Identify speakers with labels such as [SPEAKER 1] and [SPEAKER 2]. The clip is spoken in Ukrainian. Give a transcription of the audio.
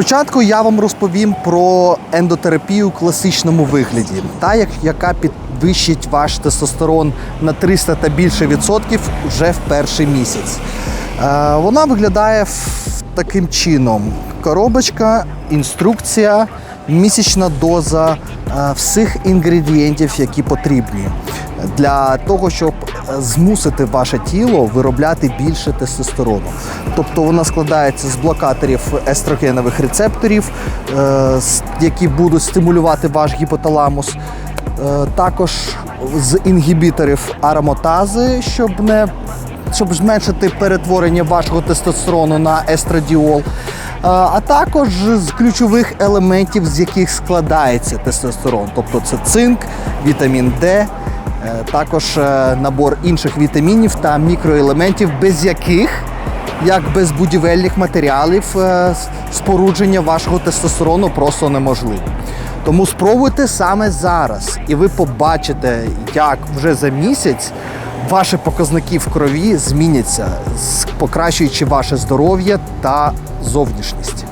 [SPEAKER 1] Спочатку я вам розповім про ендотерапію у класичному вигляді, та як- яка підвищить ваш тестостерон на 300 та більше відсотків вже в перший місяць. Е, Вона виглядає таким чином: коробочка, інструкція, місячна доза е, всіх інгредієнтів, які потрібні для того, щоб змусити ваше тіло виробляти більше тестостерону. Тобто вона складається з блокаторів естрогенових рецепторів, е, які будуть стимулювати ваш гіпоталамус. Е, Також з інгібіторів ароматази, щоб не щоб зменшити перетворення вашого тестостерону на естрадіол, Е, а також з ключових елементів, з яких складається тестостерон. Тобто це цинк, вітамін Д, також е, набор інших вітамінів та мікроелементів, без яких, як без будівельних матеріалів, е, спорудження вашого тестостерону просто неможливо. Тому спробуйте саме зараз, і ви побачите, як вже за місяць ваші показники в крові зміняться, покращуючи ваше здоров'я та зовнішність.